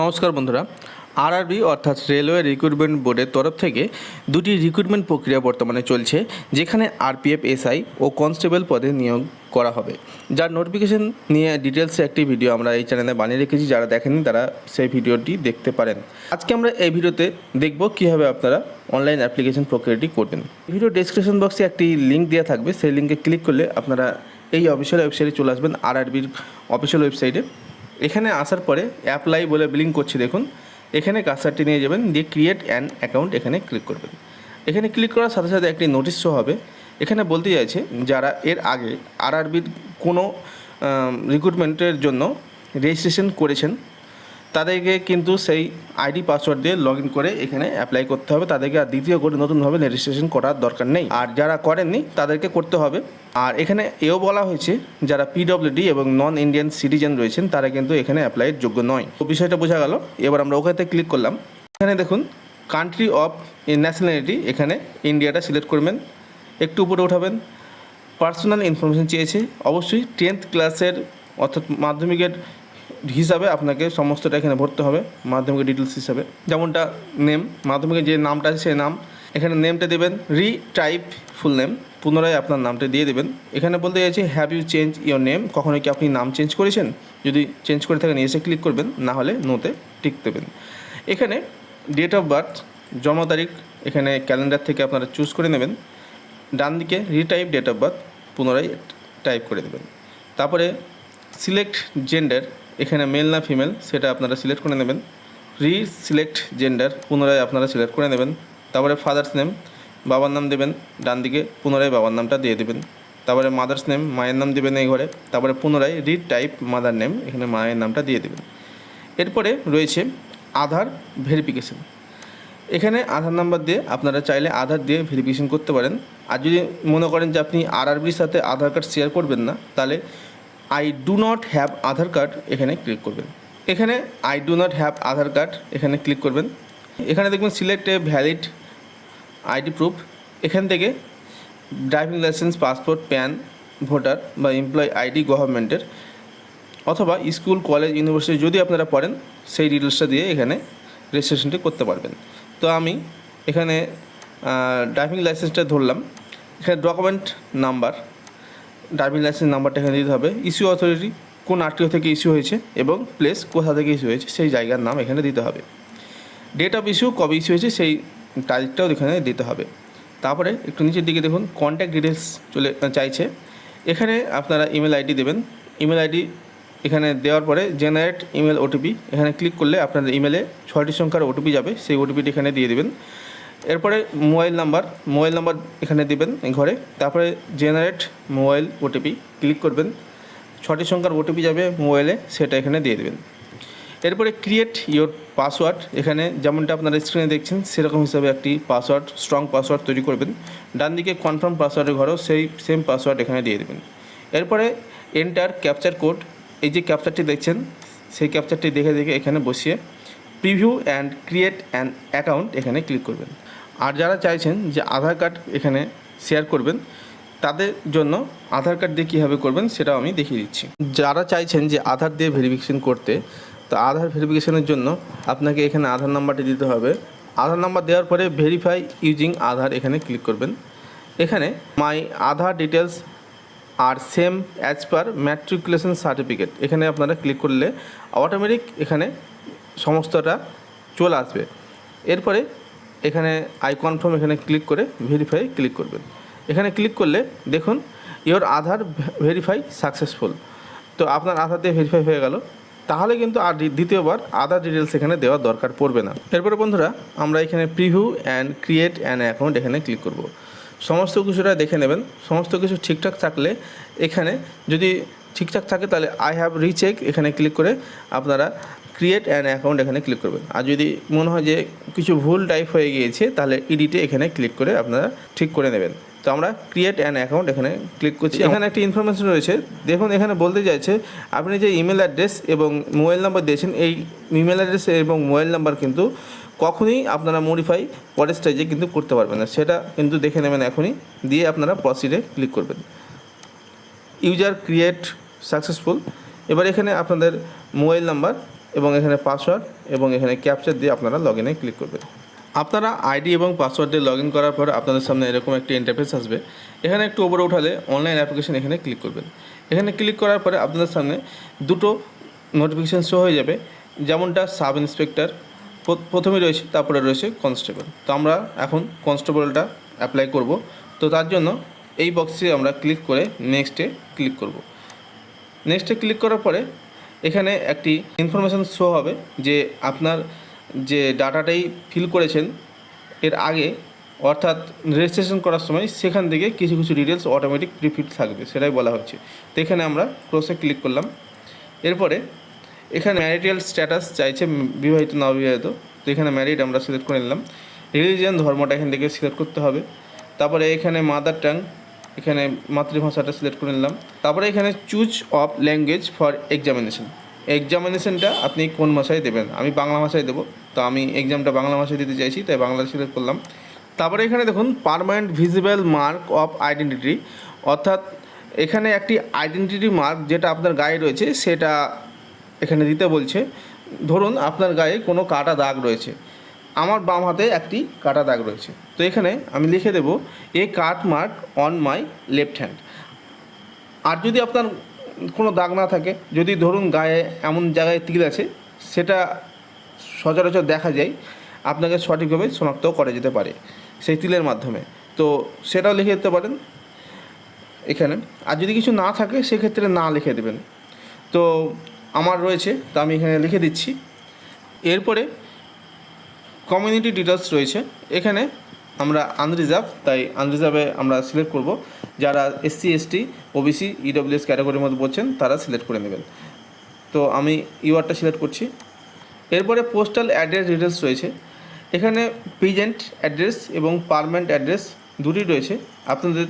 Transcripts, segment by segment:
নমস্কার বন্ধুরা আরআরবি অর্থাৎ রেলওয়ে রিক্রুটমেন্ট বোর্ডের তরফ থেকে দুটি রিক্রুটমেন্ট প্রক্রিয়া বর্তমানে চলছে, যেখানে আরপিএফ এসআই ও কনস্টেবল পদে নিয়োগ করা হবে। যার নোটিফিকেশন নিয়ে ডিটেলসে একটি ভিডিও আমরা এই চ্যানেলে বানিয়ে রেখেছি, যারা দেখেননি তারা সেই ভিডিওটি দেখতে পারেন। আজকে আমরা এই ভিডিওতে দেখব কীভাবে আপনারা অনলাইন অ্যাপ্লিকেশন প্রক্রিয়াটি করবেন। ভিডিও ডেসক্রিপশন বক্সে একটি লিঙ্ক দেওয়া থাকবে, সেই লিঙ্কে ক্লিক করলে আপনারা এই অফিসিয়াল ওয়েবসাইটে চলে আসবেন আরআরবির অফিসিয়াল ওয়েবসাইটে এখানে আসার পরে অ্যাপ্লাই বলে বিলিং করছি, দেখুন। এখানে কার্সারটি নিয়ে যাবেন, দিয়ে ক্রিয়েট অ্যান অ্যাকাউন্ট এখানে ক্লিক করবেন। এখানে ক্লিক করার সাথে সাথে একটি নোটিশ শো হবে। এখানে বলতে চাইছে, যারা এর আগে আরআরবির কোনো রিক্রুটমেন্টের জন্য রেজিস্ট্রেশন করেছেন তাদেরকে কিন্তু সেই আইডি পাসওয়ার্ড দিয়ে লগ ইন করে এখানে অ্যাপ্লাই করতে হবে। তাদেরকে আর দ্বিতীয় করে নতুনভাবে রেজিস্ট্রেশন করার দরকার নেই। আর যারা করেননি, তাদেরকে করতে হবে। আর এখানে এও বলা হয়েছে, যারা পিডব্লিউডি এবং নন ইন্ডিয়ান সিটিজেন রয়েছেন, তারা কিন্তু এখানে অ্যাপ্লাইয়ের যোগ্য নয়। তো বিষয়টা বোঝা গেল। এবার আমরা ওখানে ক্লিক করলাম। এখানে দেখুন কান্ট্রি অফ ন্যাশনালিটি এখানে ইন্ডিয়াটা সিলেক্ট করবেন। একটু উপরে উঠাবেন পার্সোনাল ইনফরমেশন চেয়েছে। অবশ্যই টেন্থ ক্লাসের অর্থাৎ মাধ্যমিকের হিসাবে আপনাকে সমস্তটা এখানে ভরতে হবে, মাধ্যমিকের ডিটেলস হিসাবে। যেমনটা নেম মাধ্যমিকের যে নামটা আছে সেই নাম। এখানে নেমটা দেবেন রি টাইপ ফুল নেম পুনরায় আপনার নামটা দিয়ে দেবেন। এখানে বলতে চাইছি have you change your name কখনো কি আপনি নাম চেঞ্জ করেছেন? যদি চেঞ্জ করে থাকেন, এসে ক্লিক করবেন, না হলে নোতে টিক দেবেন। এখানে ডেট অফ বার্থ জন্ম তারিখ, এখানে ক্যালেন্ডার থেকে আপনারা চুজ করে নেবেন। ডান দিকে রিটাইপ ডেট অফ বার্থ পুনরায় টাইপ করে দেবেন। তারপরে সিলেক্ট জেন্ডার এখানে মেল না ফিমেল সেটা আপনারা সিলেক্ট করে নেবেন। রি সিলেক্ট জেন্ডার পুনরায় আপনারা সিলেক্ট করে নেবেন। তারপরে ফাদার্স নেম বাবার নাম দেবেন, ডান দিকে পুনরায় বাবার নামটা দিয়ে দেবেন। তারপরে মাদার্স নেম মায়ের নাম দেবেন এই ঘরে। তারপরে পুনরায় রিড টাইপ মাদার নেম এখানে মায়ের নামটা দিয়ে দেবেন। এরপরে রয়েছে আধার ভেরিফিকেশন এখানে আধার নাম্বার দিয়ে আপনারা চাইলে আধার দিয়ে ভেরিফিকেশন করতে পারেন। আর যদি মনে করেন যে আপনি আরআরবির সাথে আধার কার্ড শেয়ার করবেন না, তাহলে I do not have Aadhaar card এখানে ক্লিক করবেন। এখানে I do not have Aadhaar card এখানে ক্লিক করবেন। এখানে দেখবেন select a valid ID proof এখান থেকে driving licence passport PAN voter বা এমপ্লয় আইডি গভর্নমেন্টের অথবা স্কুল কলেজ ইউনিভার্সিটি যদি আপনারা পড়েন, সেই ডিটেলসটা দিয়ে এখানে রেজিস্ট্রেশনটি করতে পারবেন। তো আমি এখানে ড্রাইভিং লাইসেন্সটা ধরলাম। এখানে ডকুমেন্ট নাম্বার ড্রাইভিং লাইসেন্স নাম্বারটা এখানে দিতে হবে। ইস্যু অথরিটি কোন আরটিও থেকে ইস্যু হয়েছে এবং প্লেস কোথা থেকে ইস্যু হয়েছে, সেই জায়গার নাম এখানে দিতে হবে। ডেট অফ ইস্যু কবে ইস্যু হয়েছে, সেই তারিখটাও এখানে দিতে হবে। তারপরে একটু নিচের দিকে দেখুন কন্ট্যাক্ট ডিটেলস চলে, চাইছে। এখানে আপনারা ইমেল আইডি দেবেন। ইমেল আইডি এখানে দেওয়ার পরে জেনারেট ইমেল ওটিপি এখানে ক্লিক করলে আপনাদের ইমেলে ছয়টি সংখ্যার ওটিপি যাবে, সেই ওটিপিটি এখানে দিয়ে দেবেন। এরপরে মোবাইল নাম্বার মোবাইল নাম্বার এখানে দিবেন ঘরে। তারপরে জেনারেট মোবাইল ওটিপি ক্লিক করবেন। ছটি সংখ্যার ওটিপি যাবে মোবাইলে, সেটা এখানে দিয়ে দেবেন। এরপরে ক্রিয়েট ইওর পাসওয়ার্ড এখানে যেমনটা আপনারা স্ক্রিনে দেখছেন, সেরকম হিসাবে একটি পাসওয়ার্ড স্ট্রং পাসওয়ার্ড তৈরি করবেন। ডান দিকে কনফার্ম পাসওয়ার্ডের ঘরেও সেই সেম পাসওয়ার্ড এখানে দিয়ে দেবেন। এরপরে এন্টার ক্যাপচার কোড এই যে ক্যাপচারটি দেখছেন, সেই ক্যাপচারটি দেখে দেখে এখানে বসিয়ে preview and create an account এখানে ক্লিক করবেন। আর যারা চাইছেন যে আধার কার্ড এখানে শেয়ার করবেন, তাদের জন্য আধার কার্ড দিয়ে কীভাবে করবেন সেটাও আমি দেখিয়ে দিচ্ছি। যারা চাইছেন যে আধার দিয়ে ভেরিফিকেশন করতে, তো আধার ভেরিফিকেশনের জন্য আপনাকে এখানে আধার নাম্বারটি দিতে হবে। আধার নাম্বার দেওয়ার পরে ভেরিফাই ইউজিং আধার এখানে ক্লিক করবেন। এখানে my Aadhaar details R same as per matriculation certificate এখানে আপনারা ক্লিক করলে অটোমেটিক এখানে সমস্তটা চলে আসবে। এরপরে এখানে আই কনফার্ম এখানে ক্লিক করে ভেরিফাই ক্লিক করবেন। এখানে ক্লিক করলে দেখুন ইওর আধার ভেরিফাই সাকসেসফুল তো আপনার আধার দিয়ে ভেরিফাই হয়ে গেল। তাহলে কিন্তু আর দ্বিতীয়বার আধার ডিটেলস এখানে দেওয়ার দরকার পড়বে না। এরপরে বন্ধুরা, আমরা এখানে preview and create an account এখানে ক্লিক করব। সমস্ত কিছুটা দেখে নেবেন। সমস্ত কিছু ঠিকঠাক থাকলে এখানে যদি ঠিকঠাক থাকে তাহলে আই হ্যাভ রিচেক এখানে ক্লিক করে আপনারা ক্রিয়েট অ্যান অ্যাকাউন্ট এখানে ক্লিক করবেন। আর যদি মনে হয় যে কিছু ভুল টাইপ হয়ে গিয়েছে তাহলে ইডিটে এখানে ক্লিক করে আপনারা ঠিক করে নেবেন। তো আমরা ক্রিয়েট অ্যান অ্যাকাউন্ট এখানে ক্লিক করছি। এখানে একটি ইনফরমেশন রয়েছে। দেখুন এখানে বলতে চাইছে আপনি যে ইমেল অ্যাড্রেস এবং মোবাইল নাম্বার দিয়েছেন এই ইমেল অ্যাড্রেস এবং মোবাইল নাম্বার কিন্তু কখনই আপনারা মডিফাই পরের স্টেজে কিন্তু করতে পারবেন না। সেটা কিন্তু দেখে নেবেন এখনই। দিয়ে আপনারা প্রসিডে ক্লিক করবেন। ইউজার ক্রিয়েট সাকসেসফুল এবার এখানে আপনাদের মোবাইল নাম্বার এবং এখানে পাসওয়ার্ড এবং এখানে ক্যাপচার দিয়ে আপনারা লগ ইনে ক্লিক করবেন। আপনারা আইডি এবং পাসওয়ার্ড দিয়ে লগ ইন করার পর আপনাদের সামনে এরকম একটি ইন্টারফেস আসবে। এখানে একটু ওপরে উঠালে অনলাইন অ্যাপ্লিকেশন এখানে ক্লিক করবেন। এখানে ক্লিক করার পরে আপনাদের সামনে দুটো নোটিফিকেশান শো হয়ে যাবে। যেমনটা সাব ইন্সপেক্টর প্রথমে রয়েছে, তারপরে রয়েছে কনস্টেবল তো আমরা এখন কনস্টেবলটা অ্যাপ্লাই করব। তো তার জন্য এই বক্সে আমরা ক্লিক করে নেক্সটে ক্লিক করব। নেক্সটে ক্লিক করার পরে এখানে একটি ইনফরমেশান শো হবে যে আপনার যে ডাটাটাই ফিল করেছেন, এর আগে অর্থাৎ রেজিস্ট্রেশন করার সময় সেখান থেকে কিছু কিছু ডিটেলস অটোমেটিক প্রিফিট থাকবে, সেটাই বলা হচ্ছে। তো এখানে আমরা ক্রসে ক্লিক করলাম। এরপরে এখানে ম্যারিটাল স্ট্যাটাস চাইছে বিবাহিত, না অবিবাহিত তো এখানে ম্যারিড আমরা সিলেক্ট করে নিলাম। রিলিজিয়ান ধর্মটা এখান থেকে সিলেক্ট করতে হবে। তারপরে এখানে মাদার টাং এখানে মাতৃভাষাটা সিলেক্ট করে নিলাম। তারপরে এখানে choose of language for examination এক্সামিনেশনটা আপনি কোন ভাষায় দেবেন? আমি বাংলা ভাষায় দেবো। তো আমি এক্সামটা বাংলা ভাষায় দিতে চাইছি, তাই বাংলা সিলেক্ট করলাম। তারপরে এখানে দেখুন permanent visible mark of identity অর্থাৎ এখানে একটি আইডেন্টিটি মার্ক যেটা আপনার গায়ে রয়েছে, সেটা এখানে দিতে বলছে। ধরুন, আপনার গায়ে কোনো কাটা দাগ রয়েছে। আমার বাম হাতে একটি কাটা দাগ রয়েছে। তো এখানে আমি লিখে দেব, a cut mark on my left hand. আর যদি আপনার কোনো দাগ না থাকে, যদি ধরুন গায়ে এমন জায়গায় তিল আছে, সেটা সচরাচর দেখা যায়, আপনাকে সঠিকভাবে শনাক্ত করা যেতে পারে সেই তিলের মাধ্যমে। তো সেটাও লিখে দিতে পারেন এখানে। আর যদি কিছু না থাকে, সেক্ষেত্রে না লিখে দেবেন। তো আমার রয়েছে, তো আমি এখানে লিখে দিচ্ছি। এরপরে কমিউনিটি ডিটেলস রয়েছে। এখানে আমরা আনরিজার্ভ তাই আনরিজার্ভে আমরা সিলেক্ট করব। যারা এসসি এসটি ওবিসি ইডব্লিউএস ক্যাটাগরির মধ্যে পড়ছেন, তারা সিলেক্ট করে নেবেন। তো আমি ইউআরটা সিলেক্ট করছি। এরপরে পোস্টাল অ্যাড্রেস ডিটেলস রয়েছে। এখানে প্রিজেন্ট অ্যাড্রেস এবং পারমানেন্ট অ্যাড্রেস দুটি রয়েছে। আপনাদের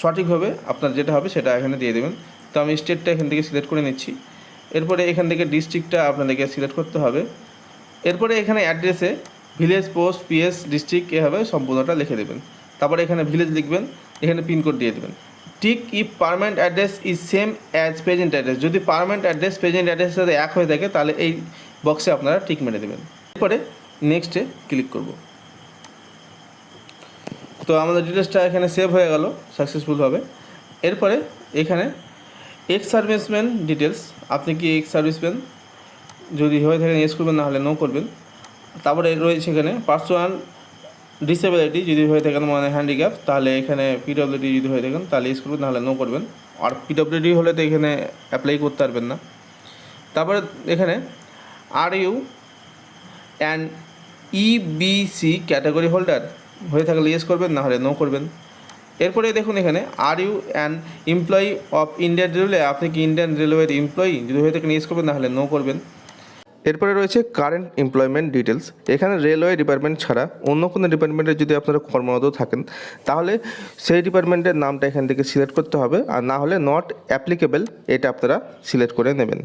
সঠিকভাবে আপনার যেটা হবে সেটা এখানে দিয়ে দেবেন। তো আমি স্টেটটা এখান থেকে সিলেক্ট করে নিচ্ছি। এরপরে এখান থেকে ডিস্ট্রিক্টটা আপনাদেরকে সিলেক্ট করতে হবে। এরপরে এখানে অ্যাড্রেসে ভিলেজ পোস্ট পিএস ডিস্ট্রিক্ট এভাবে সম্পূর্ণটা লিখে দেবেন। তারপরে এখানে ভিলেজ লিখবেন, এখানে পিনকোড দিয়ে দেবেন। Tick if permanent address is same as present address যদি পারমানেন্ট অ্যাড্রেস প্রেজেন্ট অ্যাড্রেসের সাথে এক হয়ে থাকে, তাহলে এই বক্সে আপনারা টিক মেরে দেবেন। এরপরে নেক্সটে ক্লিক করব। তো আমাদের ডিটেলসটা এখানে সেভ হয়ে গেল সাকসেসফুলভাবে এরপরে এখানে এক্স সার্ভিসম্যান ডিটেলস আপনি কি এক্স সার্ভিসম্যান যদি হয়ে থাকেন ইয়েস করবেন, না হলে নো করবেন। তারপরে রয়েছে এখানে পার্সোনাল ডিসেবিলিটি যদি হয়ে থাকেন মানে হ্যান্ডিক্যাপ তাহলে এখানে পিডব্লিউডি যদি হয়ে থাকেন, তাহলে ইউজ করবেন, নাহলে নো করবেন। আর পিডব্লিউডি হলে তো এখানে অ্যাপ্লাই করতে পারবেন না। তারপরে এখানে are you an EBC category holder হয়ে থাকলে ইয়েস করবেন না হলে নো করবেন। এরপরে দেখুন এখানে are you an employee of Indian railway আপনি কি ইন্ডিয়ান রেলওয়ের এমপ্লয়ি যদি হয়ে থাকেন ইয়েস করবেন না হলে নো করবেন। এরপরে রয়েছে কারেন্ট এমপ্লয়মেন্ট ডিটেলস এখানে রেলওয়ে ডিপার্টমেন্ট ছাড়া অন্য কোনো ডিপার্টমেন্টে যদি আপনারা কর্মরত থাকেন, তাহলে সেই ডিপার্টমেন্টের নামটা এখান থেকে সিলেক্ট করতে হবে। আর না হলে নট অ্যাপ্লিকেবল এটা আপনারা সিলেক্ট করে নেবেন।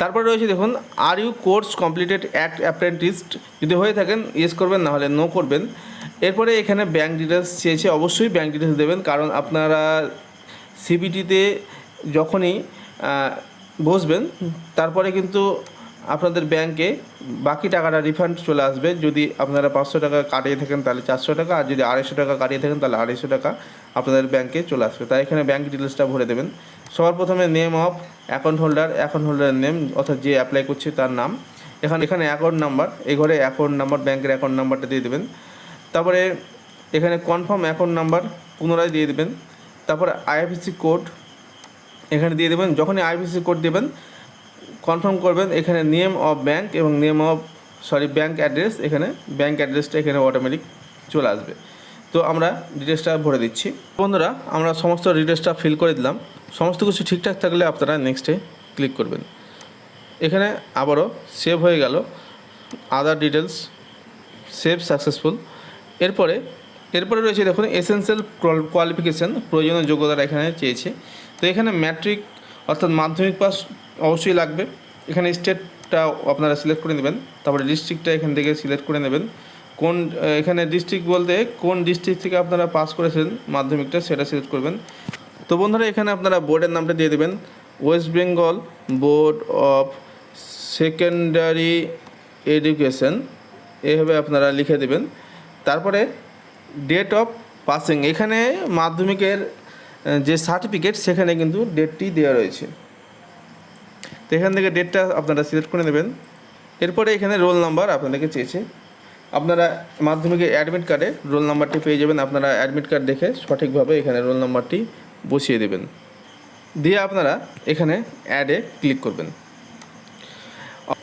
তারপরে রয়েছে দেখুন are you course completed act apprentice যদি হয়ে থাকেন ইয়েস করবেন, না হলে নো করবেন। এরপরে এখানে ব্যাঙ্ক ডিটেলস চেয়েছে, অবশ্যই ব্যাঙ্ক ডিটেলস দেবেন। কারণ আপনারা সিবিটিতে যখনই বসবেন, তারপরে কিন্তু আপনাদের ব্যাংকে বাকি টাকাটা রিফান্ড চলে আসবে। যদি আপনারা পাঁচশো টাকা কাটিয়ে থাকেন, তাহলে চারশো টাকা। আর যদি আড়াইশো টাকা কাটিয়ে থাকেন, তাহলে আড়াইশো টাকা আপনাদের ব্যাংকে চলে আসবে। তাই এখানে ব্যাঙ্ক ডিটেলসটা ভরে দেবেন। সবার প্রথমে name of account holder account হোল্ডারের নেম অর্থাৎ যে অ্যাপ্লাই করছে তার নাম। এখানে এখানে অ্যাকাউন্ট নাম্বার এই ঘরে অ্যাকাউন্ট নাম্বার ব্যাংকের অ্যাকাউন্ট নাম্বারটা দিয়ে দেবেন। তারপরে এখানে কনফার্ম অ্যাকাউন্ট নাম্বার পুনরায় দিয়ে দেবেন। তারপরে আইএফএসসি কোড এখানে দিয়ে দেবেন। যখনই আইএফএসসি কোড দেবেন কনফার্ম করবেন এখানে নেম অফ ব্যাঙ্ক এবং name of, sorry bank address, এখানে ব্যাঙ্ক অ্যাড্রেসটা এখানে অটোমেটিক চলে আসবে। তো আমরা ডিটেলসটা ভরে দিচ্ছি। বন্ধুরা, আমরা সমস্ত ডিটেলসটা ফিল করে দিলাম। সমস্ত কিছু ঠিকঠাক থাকলে আপনারা নেক্সটে ক্লিক করবেন। এখানে আবারও সেভ হয়ে গেল। আদার ডিটেলস সেভ সাকসেসফুল এরপরে এরপরে রয়েছে দেখুন এসেন্সিয়াল কোয়ালিফিকেশান প্রয়োজনীয় যোগ্যতা এখানে চেয়েছে। তো এখানে ম্যাট্রিক অর্থাৎ মাধ্যমিক পাস অবশ্যই লাগবে। এখানে স্টেটটা আপনারা সিলেক্ট করে নেবেন, তারপরে ডিস্ট্রিক্টটা এখান থেকে সিলেক্ট করে নেবেন। কোন এখানে ডিস্ট্রিক্ট বলতে কোন ডিস্ট্রিক্ট থেকে আপনারা পাস করেছেন, মাধ্যমিকটা সেটা সিলেক্ট করবেন। তো বন্ধুরা, এখানে আপনারা বোর্ডের নামটা দিয়ে দেবেন। West Bengal board of secondary education এইভাবে আপনারা লিখে দেবেন। তারপরে ডেট অফ পাসিং এখানে মাধ্যমিকের যে সার্টিফিকেট সেখানে কিন্তু ডেটটি দেওয়া রয়েছে। তো এখান থেকে ডেটটা আপনারা সিলেক্ট করে নেবেন। এরপরে এখানে রোল নাম্বার আপনাদেরকে চেয়েছে। আপনারা মাধ্যমিকের অ্যাডমিট কার্ডে রোল নাম্বারটি পেয়ে যাবেন। আপনারা অ্যাডমিট কার্ড দেখে সঠিকভাবে এখানে রোল নাম্বারটি বসিয়ে দেবেন। দিয়ে আপনারা এখানে অ্যাডে ক্লিক করবেন।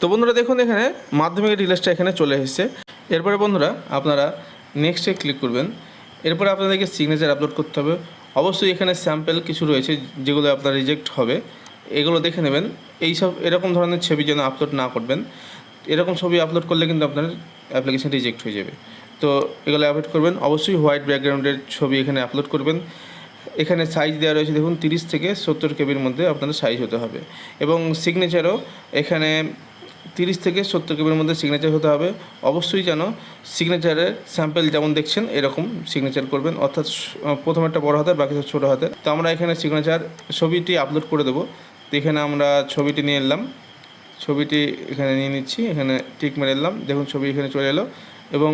তো বন্ধুরা দেখুন এখানে মাধ্যমিকের ডিটেলসটা এখানে চলে এসেছে। এরপরে বন্ধুরা আপনারা নেক্সটে ক্লিক করবেন। এরপরে আপনাদেরকে সিগনেচার আপলোড করতে হবে। অবশ্যই এখানে স্যাম্পেল কিছু রয়েছে যেগুলো আপনার রিজেক্ট হবে। এগুলো দেখে নেবেন। এইসব এরকম ধরনের ছবি যেন আপলোড না করবেন, এরকম ছবি আপলোড করলে কিন্তু আপনার অ্যাপ্লিকেশান রিজেক্ট হয়ে যাবে। তো এগুলো আপলোড করবেন। অবশ্যই হোয়াইট ব্যাকগ্রাউন্ডের ছবি এখানে আপলোড করবেন। এখানে সাইজ দেওয়া রয়েছে, দেখুন, তিরিশ থেকে সত্তর কেবির মধ্যে আপনাদের সাইজ হতে হবে। এবং সিগনেচারও এখানে তিরিশ থেকে সত্তর কেবির মধ্যে সিগনেচার হতে হবে। অবশ্যই যেন সিগনেচারের স্যাম্পেল যেমন দেখছেন, এরকম সিগনেচার করবেন। অর্থাৎ প্রথম একটা বড় হাতের বাকি ছোটো হাতের তো আমরা এখানে সিগনেচার ছবিটি আপলোড করে দেবো। তো এখানে আমরা ছবিটি নিয়ে এলাম। ছবিটি এখানে নিয়ে নিচ্ছি, এখানে টিক মেরে এলাম। দেখুন ছবি এখানে চলে এলো এবং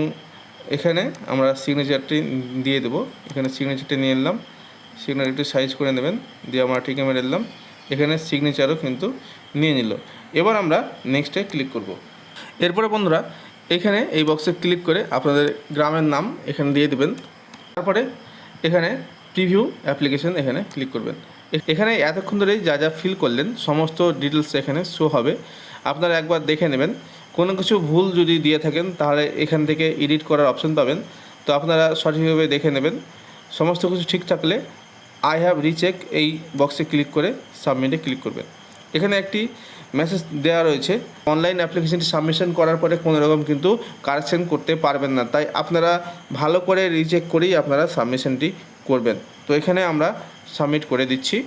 এখানে আমরা সিগনেচারটি দিয়ে দেবো। এখানে সিগনেচারটি নিয়ে এলাম। সিগনেচারটি সাইজ করে নেবেন, দিয়ে আমরা টিকে মেরে এলাম। এখানে সিগনেচারও কিন্তু নিয়ে নিল। এবার আমরা নেক্সটে ক্লিক করব। এরপরে বন্ধুরা, এখানে এই বক্সে ক্লিক করে আপনাদের গ্রামের নাম এখানে দিয়ে দেবেন। তারপরে এখানে প্রিভিউ অ্যাপ্লিকেশন এখানে ক্লিক করবেন। এখানে এতক্ষণ ধরে যা যা ফিল করলেন, সমস্ত ডিটেলস এখানে শো হবে। আপনারা একবার দেখে নেবেন। কোনো কিছু ভুল যদি দিয়ে থাকেন, তাহলে এখান থেকে এডিট করার অপশন পাবেন। তো আপনারা সঠিকভাবে দেখে নেবেন। সমস্ত কিছু ঠিক থাকলে আই হ্যাভ রিচেক এই বক্সে ক্লিক করে সাবমিটে ক্লিক করবেন। এখানে একটি মেসেজ দেওয়া রয়েছে। অনলাইন অ্যাপ্লিকেশনটি সাবমিশন করার পরে কোনো রকম কিন্তু কারেকশন করতে পারবেন না। তাই আপনারা ভালো করে রিচেক করেই আপনারা সাবমিশনটি করবেন। তো এখানে আমরা সাবমিট করে দিচ্ছি।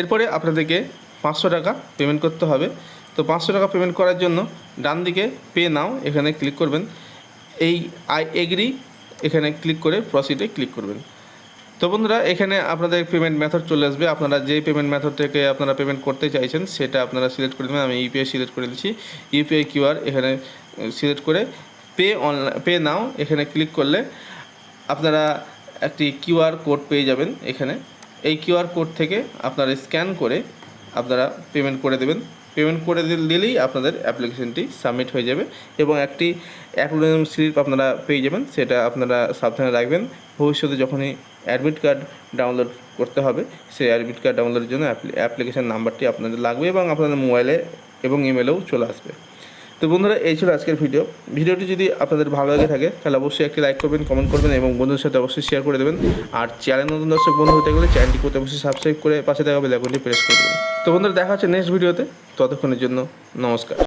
এরপরে আপনাদেরকে পাঁচশো টাকা পেমেন্ট করতে হবে। তো পাঁচশো টাকা পেমেন্ট করার জন্য ডান দিকে পে নাও এখানে ক্লিক করবেন। এই আই এগ্রি এখানে ক্লিক করে প্রসিডে ক্লিক করবেন। তো বন্ধুরা, এখানে আপনাদের পেমেন্ট মেথড চলে আসবে। আপনারা যে পেমেন্ট মেথড থেকে আপনারা পেমেন্ট করতে চাইছেন, সেটা আপনারা সিলেক্ট করে দেবেন আমি ইউপিআই সিলেক্ট করে দিচ্ছি। ইউপিআই কিউআর এখানে সিলেক্ট করে পে অনলাইন পে নাও এখানে ক্লিক করলে আপনারা একটি কিউআর কোড পেয়ে যাবেন এখানে। এই কিউআর কোড থেকে আপনারা স্ক্যান করে আপনারা পেমেন্ট করে দেবেন। পেমেন্ট করে দিল- দিলেই আপনাদের অ্যাপ্লিকেশনটি সাবমিট হয়ে যাবে এবং একটি অ্যাকনোলেজমেন্ট স্লিপ আপনারা পেয়ে যাবেন, সেটা আপনারা সাবধানে রাখবেন। ভবিষ্যতে যখনই অ্যাডমিট কার্ড ডাউনলোড করতে হবে, সেই অ্যাডমিট কার্ড ডাউনলোডের জন্য অ্যাপ্লিকেশন নাম্বারটি আপনাদের লাগবে এবং আপনাদের মোবাইলে এবং ইমেলেও চলে আসবে। তো বন্ধুরা, এই ছিল আজকের ভিডিও। ভিডিওটি যদি আপনাদের ভালো লাগে থাকে, তাহলে অবশ্যই একটি লাইক করবেন কমেন্ট করবেন এবং বন্ধুদের সাথে অবশ্যই শেয়ার করে দেবেন। আর চ্যানেল নতুন দর্শক বন্ধু হতে গেলে চ্যানেলটি করতে অবশ্যই সাবস্ক্রাইব করে পাশে থাকা বেল প্রেস করে দেবেন। তো বন্ধুরা, দেখা হচ্ছে নেক্সট ভিডিওতে ততক্ষণের জন্য নমস্কার।